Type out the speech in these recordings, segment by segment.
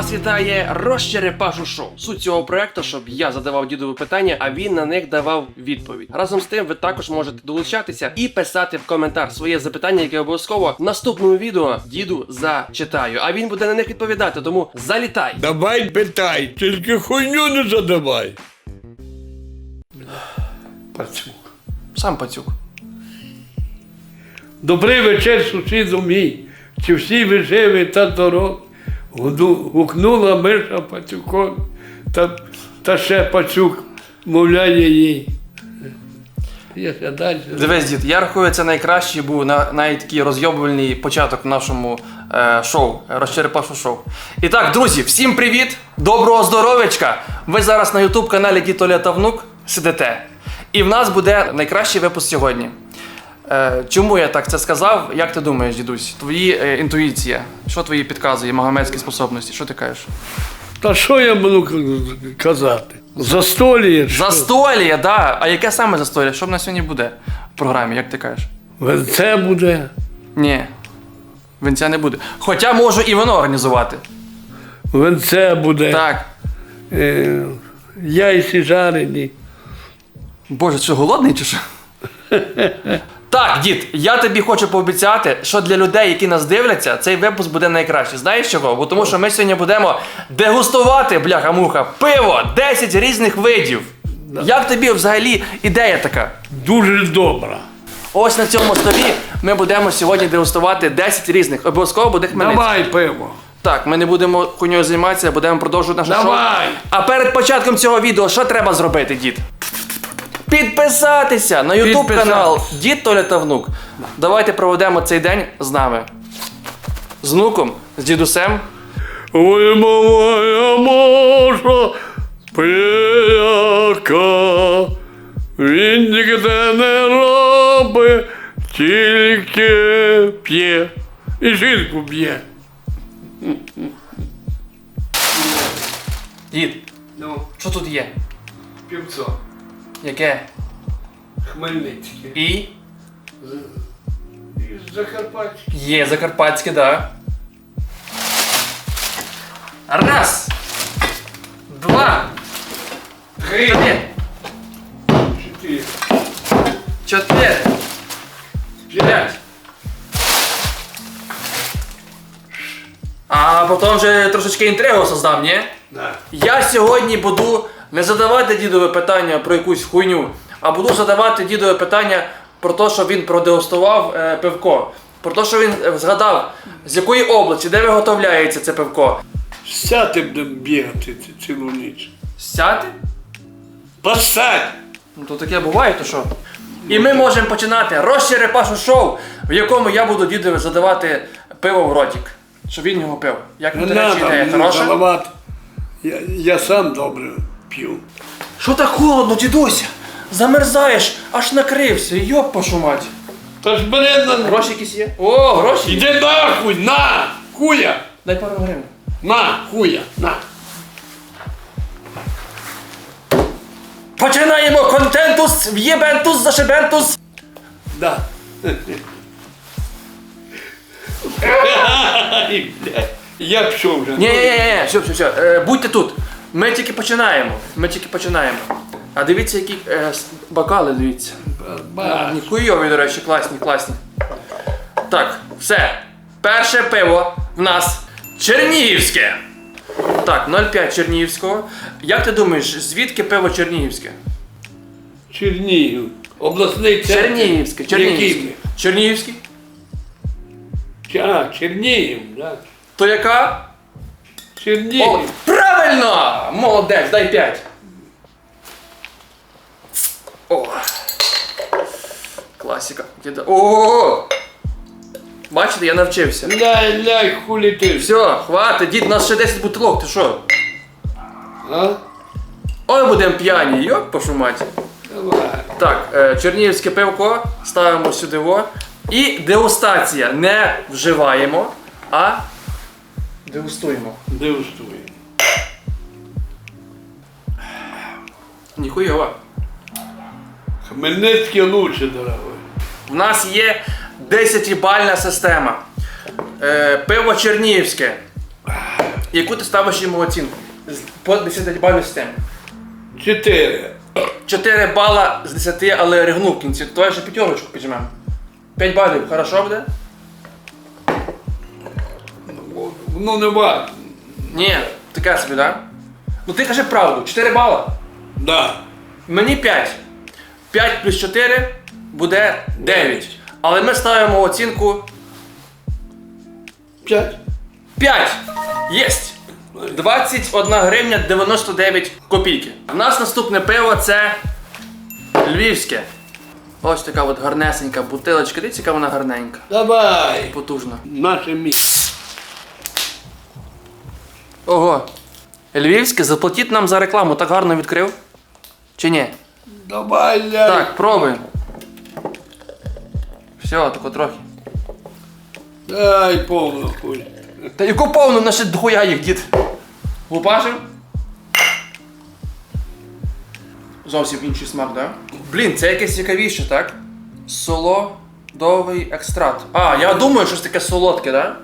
Вас вітає Розчерепашу шоу. Суть цього проекту, щоб я задавав дідові питання, а він на них давав відповідь. Разом з тим, ви також можете долучатися і писати в коментар своє запитання, яке обов'язково в наступному відео діду зачитаю. А він буде на них відповідати. Тому залітай. Давай питай, тільки хуйню не задавай. Пацюк. Сам пацюк. Добрий вечір, сусіду мій. Чи всі ви живі та здорові? Гукнула Миша пацюком, та, та ще пацюк мовляє їй. Далі. Дивись, дід, я рахую, це найкращий був на навіть такий розйобувальний початок в нашому е, шоу, розчерепашу шоу. І так, друзі, всім привіт! Доброго здоров'ячка! Ви зараз на ютуб каналі Дід Оля та Внук сидите. І в нас буде найкращий випуск сьогодні. Е, чому я так це сказав? Як ти думаєш, дідусь? Твої е, інтуїція? Що твої підказує, магомедські способності? Що ти кажеш? Та що я буду казати? Застоліє? що? Застолія, да. А яке саме застолія? Що в нас сьогодні буде в програмі, як ти кажеш? Венце буде. Ні. Венця не буде. Хоча можу і воно організувати. Венце буде. Так. Е, яйці жарені. Боже, що голодний чи що? Так, дід, я тобі хочу пообіцяти, що для людей, які нас дивляться, цей випуск буде найкращий. Знаєш чого? Бо тому що ми сьогодні будемо дегустувати, бляха-муха, пиво 10 різних видів. Як тобі взагалі ідея така? Дуже добра. Ось на цьому столі ми будемо сьогодні дегустувати 10 різних. Обов'язково буде хмельницький. Давай пиво. Так, ми не будемо хуйньою займатися, будемо продовжувати наше шоу. Давай. А перед початком цього відео що треба зробити, дід? Підписатися на YouTube канал Дід Толя та Внук. Давайте проведемо цей день з нами. З внуком, з дідусем. Ой, моя моша пияка, він ніде не робить, тільки п'є. І жінку б'є. Дід, Ну, що тут є? півцо. Яке? Хмельницький. І? Із Закарпаття. Є закарпатське, да. Раз. Два. Три. Три. Чотири. Чотири. П'ять. А потім вже трошечки інтригу создав, ні? Да. Я сьогодні буду не задавати дідове питання про якусь хуйню, а буду задавати дідове питання про те, що він продегустував е, пивко. Про те, що він е, згадав, з якої області, де виготовляється це пивко. Сяти будемо бігати ці- цілу ніч. Сяти? Посадь! Ну то таке буває, то що? І ми можемо починати розчерепашу шоу, в якому я буду дідові задавати пиво в ротик, щоб він його пив. Як Не до речі, треба ідея мені хороша? заливати. Я, я сам добре п'ю. Що так холодно, дідуся? Замерзаєш, аж накрився, йоп вашу мать. Та ж мене на... Гроші якісь є? О, гроші! Іди нахуй, на! Хуя! Дай пару гривень. На, хуя, на! Починаємо контентус, в'єбентус, зашибентус. Да. Ай, блядь. Я пішов вже. Ні, ні, ні, ні, все, все, все. Е, будьте тут. Ми тільки починаємо. Ми тільки починаємо. А дивіться, які е, бокали, дивіться. Ні, хуйові, до речі, класні, класні. Так, все. Перше пиво в нас Чернігівське. Так, 0,5 Чернігівського. Як ти думаєш, звідки пиво Чернігівське? Чернігів. Обласний центр. Чернігівське, Чернігівське. Який? А, Чернігів, да. То яка? Чернігів. О, правильно! Молодець, дай 5. О. Класика. Діда- О! Бачите, я навчився. Ляй, ляй, хулі ти. Все, хватить, дід, у нас ще 10 бутилок, ти що? А? Ой, будемо п'яні, йоп, пошу мать. Давай. Так, е, чернігівське пивко ставимо сюди во. І дегустація. Не вживаємо, а дегустуємо. Дегустуй. Ніхуйова. Хмельницький лучше, дорогой. У нас є 10-бальна система. Е, пиво Чернігівське. Яку ти ставиш йому оцінку? По 10 бальній системі. Чотири. 4 бала з 10, але ригнув в кінці. Давай ще п'ятерочку піджмемо. 5 балів, хорошо буде? Ну не важно. Ні, таке собі, так? Да? Ну ти кажи правду, 4 бала. Да. Мені 5. 5 плюс 4 буде 9. Але ми ставимо оцінку П'ять. 5. Єсть! 21 гривня 99 копійки. У нас наступне пиво це львівське. Ось така от гарнесенька бутилочка. Дивіться, яка вона гарненька. Давай. Потужна. Наше місце. Ого. Львівське, заплатіть нам за рекламу, так гарно відкрив. Чи ні? Давай. Так, пробуємо. Все, тако трохи. Дай повно хуй. Та яку повну на ще дохуя їх, дід. Лупашив? Зовсім інший смак, так? Блін, це якесь цікавіше, так? Солодовий екстракт. А, я думаю, щось таке солодке, так?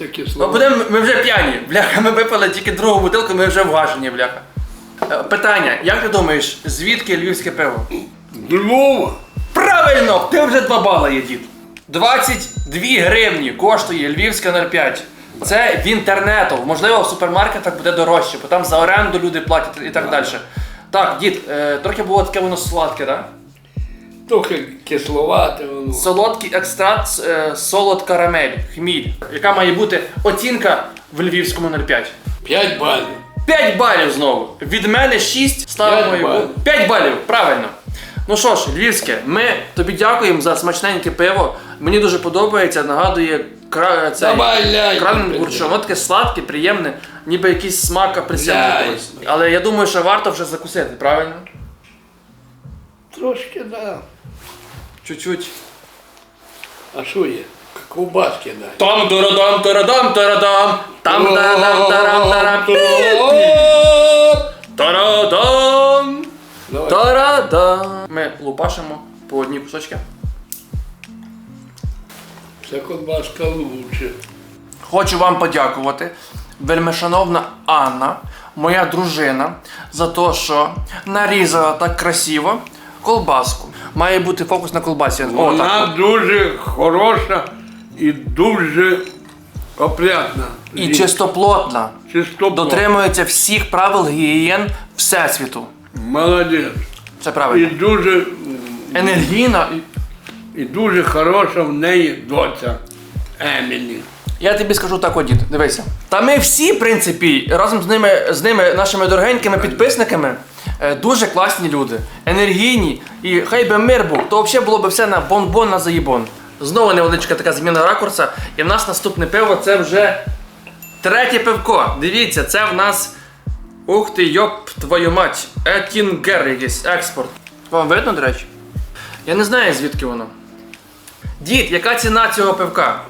Ну, кисло. будемо, ми вже п'яні. Бляха, ми випили тільки другу бутилку, ми вже вгашені, бляха. Е, Питання, як ти думаєш, звідки львівське пиво? Львова. Правильно! Ти вже 2 бали є, дід. 22 гривні коштує львівська 05. Це в інтернету. Можливо, в супермаркетах буде дорожче, бо там за оренду люди платять і так далі. Так, дід, е, трохи було таке воно сладке, так? Трохи кисловате воно. Солодкий екстракт, е, солод карамель, хміль. Яка має бути оцінка в львівському 05? П'ять балів. 5 балів знову. Від мене 6, ставимо П'ять балів. 5 балів, правильно. Ну що ж, Львівське, ми тобі дякуємо за смачненьке пиво. Мені дуже подобається, нагадує кра... це Давай, ляй. Краненбург, воно таке сладке, приємне, ніби якийсь смак. Ляй. якогось. Але я думаю, що варто вже закусити, правильно? Трошки, да. Чуть-чуть. А що є? Ковбаски дай. Там тарадам тарадам тарадам там тарадам тарам тарам тарадам тарадам Ми лупашимо по одній кусочки. Це ковбаска лучше. Хочу вам подякувати, вельмишановна Анна, моя дружина, за те, що нарізала так красиво колбаску. Має бути фокус на колбасі. О, Вона так. дуже хороша і дуже опрятна. І чистоплотна. чисто Дотримується всіх правил гігієн Всесвіту. Молодець. Це правильно. І дуже, Енергійна. і дуже хороша в неї доця Емілі. Я тобі скажу так, дід, дивися. Та ми всі, в принципі, разом з ними, з ними, нашими дорогенькими підписниками, дуже класні люди, енергійні, і хай би мир був, то взагалі було б все на бон-бон на заїбон. Знову невеличка така зміна ракурса. І в нас наступне пиво це вже третє пивко. Дивіться, це в нас. Ух ти, йоп, твою мать. Етінгер якийсь експорт. Вам видно, до речі? Я не знаю, звідки воно. Дід, яка ціна цього пивка?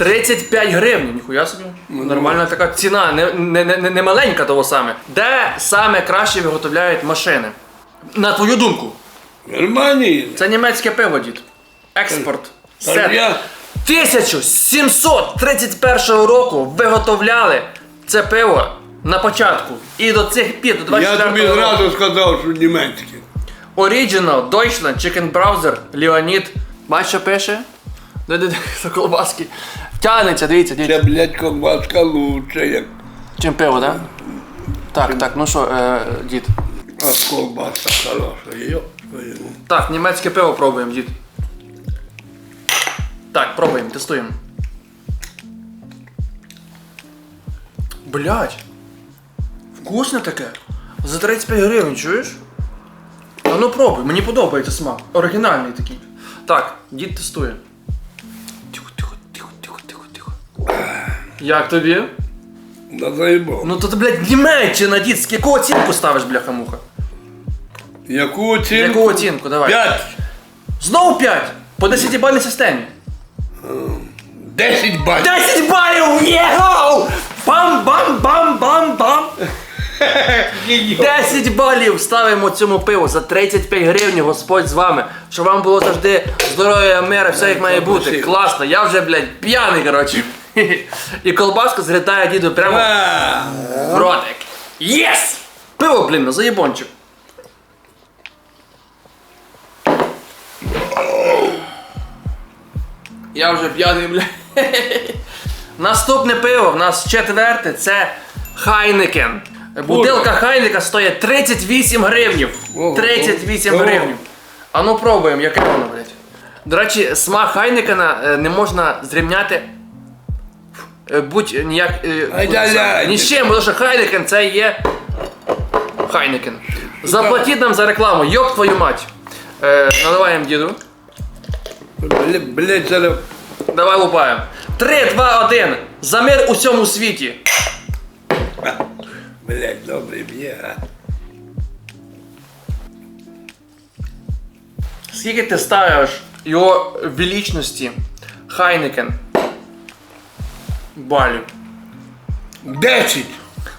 35 гривень, ніхуя собі. Нормальна така ціна, не, не, не, не маленька того саме. Де саме краще виготовляють машини? На твою думку, Германії. це німецьке пиво, дід. Експорт. Так Сет. я 1731 року виготовляли це пиво на початку. І до цих пір, до Я 24 тобі року. зразу сказав, що німецьке. Original, Deutschland, Chicken Browser, Leonid. Бачиш, що пише? Де-де-де, за колбаски. Тянеться, дивіться, дивіться. Це, блядь, ковбаска лучше, як Чим пиво, так? Так, так, ну що, е, дід. а ковбаса хороша. Твою. Так, німецьке пиво пробуємо, дід. Так, пробуємо, тестуємо. Блять. Вкусне таке. За 35 гривень, чуєш? А ну пробуй, мені подобається смак. Оригінальний такий. Так, дід тестує. Як тобі? Да заїбав. Ну то ти, блядь, Німеччина, дід, з яку оцінку ставиш, бляха-муха? Яку оцінку? Яку оцінку, давай. П'ять. Знову 5! По 10 бальній системі. Десять балів. 10 балів! Єгоу! Бам-бам-бам-бам-бам! 10 балів ставимо цьому пиву за 35 гривень, Господь з вами. Щоб вам було завжди здоров'я, мира, все як має бути. Класно, я вже, блядь, п'яний, коротше. І колбаска злітає діду прямо в ротик. Єс! Пиво, блін, на заєбончик. Я вже п'яний, бля. Наступне пиво в нас четверте це Хайнекен. Бутилка Хайнека стоїть 38 гривнів. 38 гривнів. А ну пробуємо, яке воно, блядь. До речі, смак Хайнекена е, не можна зрівняти е, будь ніяк. е, Ай-яй-яй. Ні з чим, тому що Хайнекен це є Хайнекен. Заплатіть нам за рекламу, йоп твою мать. Е, наливаємо діду. Блядь, зараз. Давай лупаємо. 3, 2, 1. За мир у всьому світі. Блядь, добре б'є. а. Скільки ти ставиш його величності Хайнекен? Балів. Десять.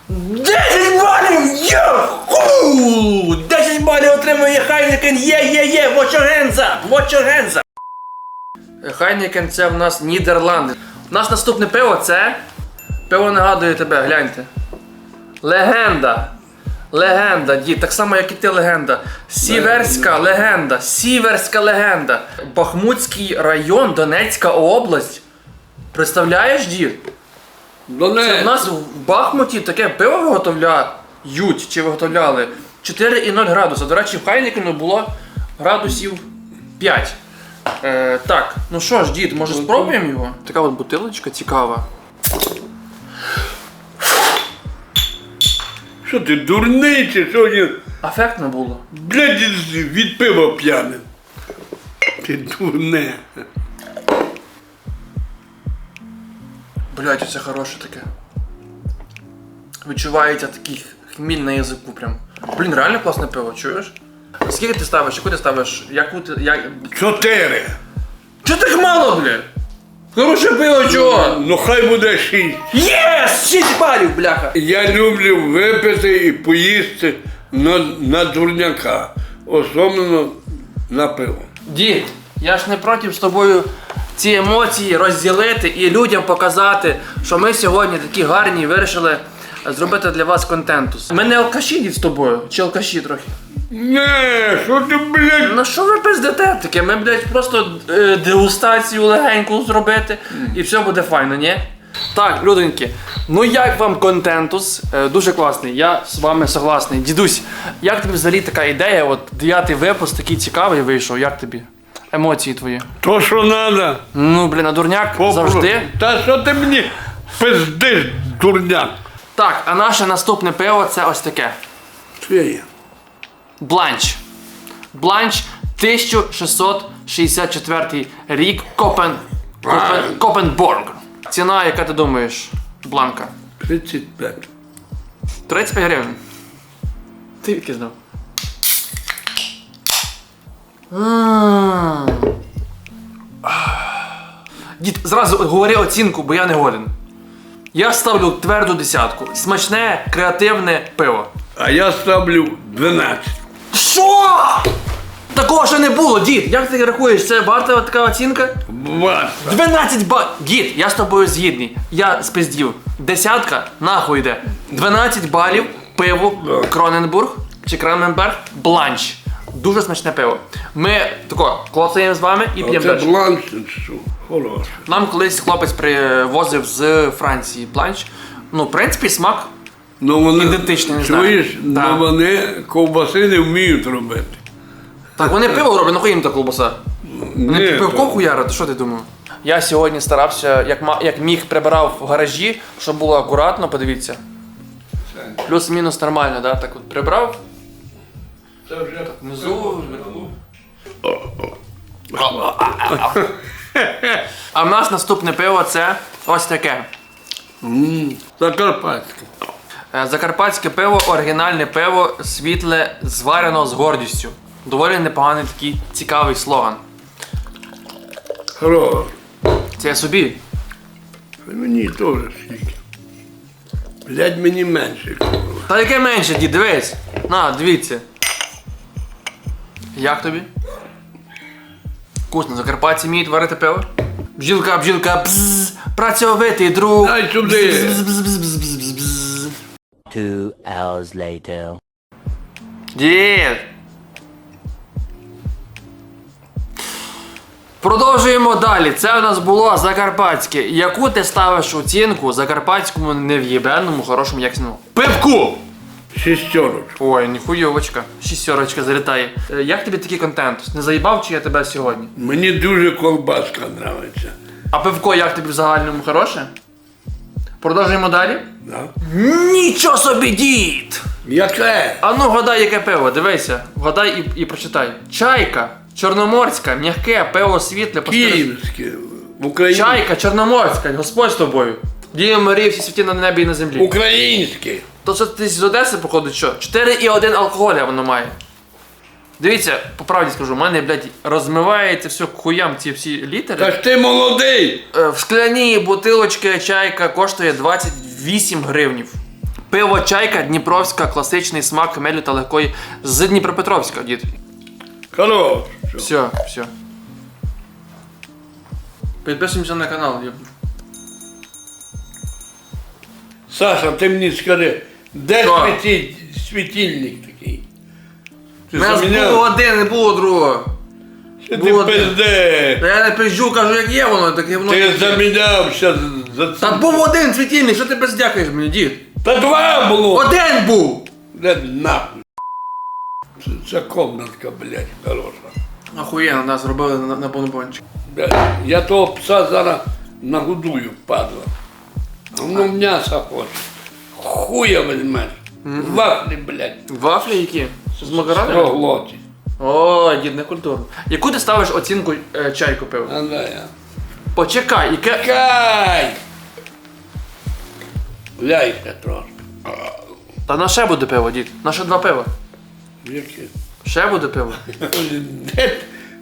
10 балів! Йоху! 10 балів отримує Хайнекен! Є, є, є! Вочогенза! Вочогенза! Хайнекен це в нас Нідерланди. У нас наступне пиво це. Пиво нагадує тебе, гляньте. Легенда. Легенда, дід, так само, як і ти легенда. Сіверська легенда. Сіверська легенда. Бахмутський район, Донецька область. Представляєш, дід? Це в нас в Бахмуті таке пиво виготовляють чи виготовляли 4,0 градуса. До речі, в Хайнекену було градусів 5. Е, так, ну що ж, дід, може спробуємо його? Така от бутилочка цікава. Що ти дурний чи що ні? Афектно було. Блядь, від пива п'яним. Ти дурне. Блять, це хороше таке. Відчувається такий хміль на язику прям. Блін, реально класне пиво, чуєш? Скільки ти ставиш? Яку ти ставиш? Яку ти. Як... Чотири. Чого так мало, блядь? Хороше пиво, чого? Ну хай буде шість. Єс! 6 балів, бляха! Я люблю випити і поїсти на, на дурняка. Особливо на пиво. Дід, я ж не проти з тобою ці емоції розділити і людям показати, що ми сьогодні такі гарні вирішили зробити для вас контентус. Ми не алкаші дід з тобою, чи алкаші трохи. Не, що ти, блядь? Ну що ви пиздите таке? Ми, блядь, просто е, дегустацію легеньку зробити і все буде файно, ні? Так, людоньки, ну як вам контентус? Е, дуже класний, я з вами согласний. Дідусь, як тобі взагалі така ідея? От дев'ятий випуск такий цікавий вийшов, як тобі? Емоції твої? То, що треба. Ну, блін, а дурняк завжди. Та що ти мені пиздиш, дурняк? Так, а наше наступне пиво це ось таке. Що є? Бланч. Бланч 1664 рік Копен... Копен... Копенборг. Ціна, яка ти думаєш, бланка? 35. 35 гривень. Ти відки знав. Дід, зразу говори оцінку, бо я не годен. Я ставлю тверду десятку. Смачне, креативне пиво. А я ставлю 12. Що? Такого ще не було, дід. Як ти рахуєш, це варта така оцінка? Варта. 12 ба... Дід, я з тобою згідний. Я спиздів. Десятка нахуй йде. 12 балів пиву Да. Кроненбург чи Краненберг Бланч. Дуже смачне пиво. Ми тако клоцаємо з вами і п'ємо Оце далі. бланшин, що? Хороше. Нам колись хлопець привозив з Франції бланч. Ну, в принципі, смак. Ну вони, Ідентичний, не знаю. чуєш, Да. ну вони ковбаси не вміють робити. Так, вони пиво роблять, ну їм та колбаса. Вони Ні, пивко то- хуярити, що ти думав? Я сьогодні старався, як, ма- як міг, прибирав в гаражі, щоб було акуратно, подивіться. Плюс-мінус нормально, да? Так от прибрав. Це вже Внизу. А в нас наступне пиво це ось таке. Закарпатське. Е, Закарпатське пиво, оригінальне пиво, світле, зварено з гордістю. Доволі непоганий такий цікавий слоган. Хороше. Це я собі. Мені теж скільки. Блядь, мені менше. Та яке менше, дід, дивись. На, дивіться. Як тобі? Вкусно, закарпатці вміють варити пиво? Бджілка, бджілка, бзз, працьовитий друг. Дай сюди. Two hours later. Дід. Продовжуємо далі. Це у нас було Закарпатське. Яку ти ставиш оцінку закарпатському нев'єбенному хорошому якісному пивку? Шестерочку. Ой, ніхуйовочка. Шістерочка залітає. Е, Як тобі такий контент? Не заїбав чи я тебе сьогодні? Мені дуже колбаска нравиться. А пивко як тобі в загальному хороше? Продовжуємо далі. Да? Нічого собі, дід! Яке? А ну вгадай, яке пиво, дивися, вгадай і, і прочитай. Чайка, чорноморська, м'яке, пиво світле, пастиль- Київське. В Україні. Чайка, чорноморська, Господь з тобою. Дія Марії, всі святі на небі і на землі. Українське. То це ти з Одеси, походу, що? 4,1 алкоголя воно має. Dивіться, по правді скажу, в мене, блядь, розмивається все хуям ці всі літери. Та ж ти молодий. Е, В скляній бутилочки чайка коштує 28 гривнів. Пиво чайка Дніпровська, класичний смак хмелю та легкої з Дніпропетровська, дід. Хорош. Все, все. Підписуємося на канал. дід. Саша, ти мені скажи, де Що? світить, світильник такий? Ти У нас заміняв? було один, не було другого. Що ти було пизде? Та я не пизжу, кажу, як є воно, так і воно. Ти є. замінявся за Та це. був один світильник, що ти бездякаєш мені, дід? Та два було. Один був! Де нахуй? Це, це комнатка, блядь, хороша. Охуєнно, нас зробили на, на бонбончик. Блядь, Я того пса зараз нагодую, падла. Воно м'яса хоче. Хуя візьмеш. Вафлі, блядь, Вафлі які? З макаронами? проглоті. О, дід, не культурно. Яку ти ставиш оцінку е, чай купив? А да я. Почекай, яке. Кай! Ляйся трошки. Та на ще буде пиво, дід. На ще два пива. Яке? Ще буде пиво. Де,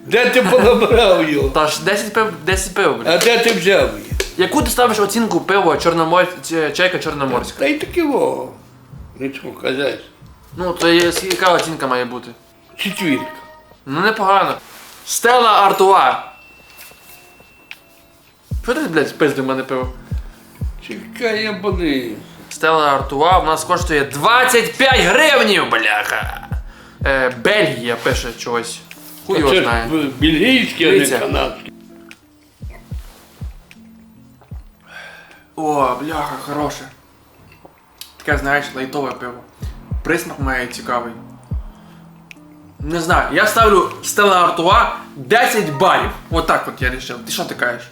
де ти подобрав його? Та ж 10 пив, 10 пив, блін. А де ти взяв її? Яку ти ставиш оцінку пиво Чорномор... чайка чорноморська? Та й таки во. Нічого казати. Ну, то є, яка оцінка має бути? Четвірка. Ну непогано. Стела Артуа. Що ти, блядь, спиздив мене пиво? Чекай, я подивлюсь. Стела Артуа в нас коштує 25 гривнів, бляха. Е, Бельгія пише чогось. Хуй його Це ж знає. бельгійське, а не Дивіться. канадське. О, бляха, хороше. Таке, знаєш, лайтове пиво. Присмак має цікавий. Не знаю, я ставлю Стела Артуа 10 балів. Отак от я рішив. Ти що ти кажеш?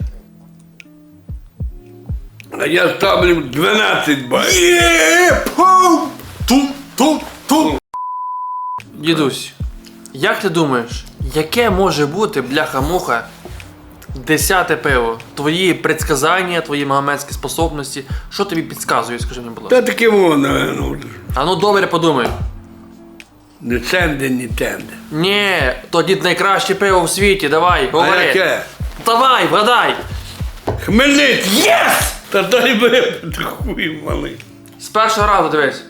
А я ставлю 12 балів. Є! Пум! Тум! Тум! Тум! Дідусь, як ти думаєш, яке може бути, бляха-муха, десяте пиво? Твої предсказання, твої магомедські способності, що тобі підказує, скажи мені, будь ласка. Та таке воно, ну, А ну добре подумай. не ценде, не тенде. Ні, то дід найкраще пиво в світі, давай, А говори. яке? Давай, вгадай! Хмельницький. Єс! Та дай випити, хуй малий. З першого разу дивись.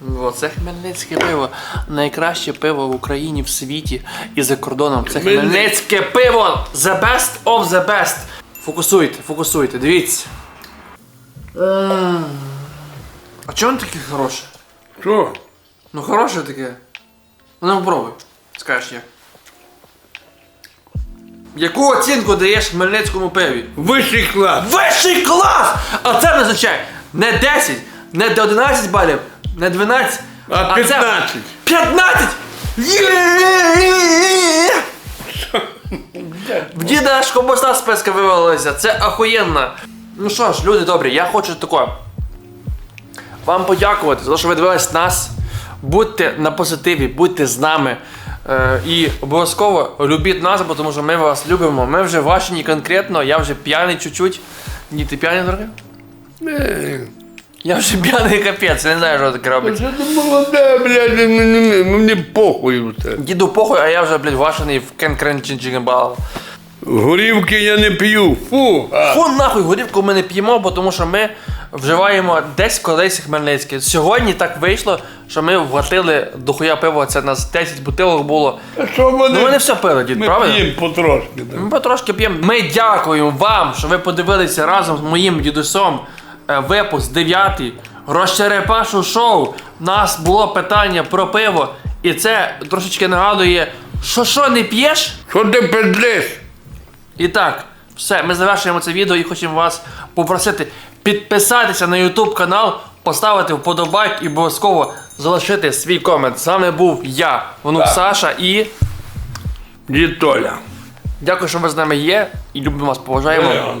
О, це хмельницьке пиво. Найкраще пиво в Україні в світі і за кордоном. Це Хмельницьке. пиво! The best of the best. Фокусуйте, фокусуйте, дивіться. М. А чому воно таке хороше? Що? Ну хороше таке. Ну попробуй. Скажеш як. Яку оцінку даєш хмельницькому пиві? Вищий клас. Вищий клас! А це не означає не 10, не 11 балів, не 12, А це 15. 15! Є! В діда аж ковбаса з песка вивалилася, це охуєнно. Ну що ж, люди добрі, я хочу тако. Вам подякувати за те, що ви дивились нас. Будьте на позитиві, будьте з нами. Е, і обов'язково любіть нас, бо тому що ми вас любимо. Ми вже ваші конкретно, я вже п'яний чуть-чуть. Ні, ти п'яний трохи? Я вже п'яний капець, я не знаю, що таке робить. Ти молоде, блядь, мені, мені похуй все. Діду похуй, а я вже, блядь, вашений в кен крен чин чин бал. Горівки я не п'ю. Фу. А. Фу нахуй, горівку ми не п'ємо, бо тому що ми вживаємо десь колись Хмельницький. Сьогодні так вийшло, що ми вгатили дохуя пива, це нас 10 бутилок було. А що вони? Ну ми не все пили, дід, Ми правильно? п'ємо потрошки. да. Ми потрошки п'ємо. Ми дякуємо вам, що ви подивилися разом з моїм дідусем е, випуск 9 Розчерепашу шоу. У нас було питання про пиво, і це трошечки нагадує, що що не п'єш? Що ти пизлиш? І так, все, ми завершуємо це відео і хочемо вас попросити підписатися на YouTube канал, поставити вподобайк і обов'язково залишити свій комент. З вами був я, внук Саша, і Дід Толя. дякую, що ви з нами є. І любимо вас, поважаємо. Е.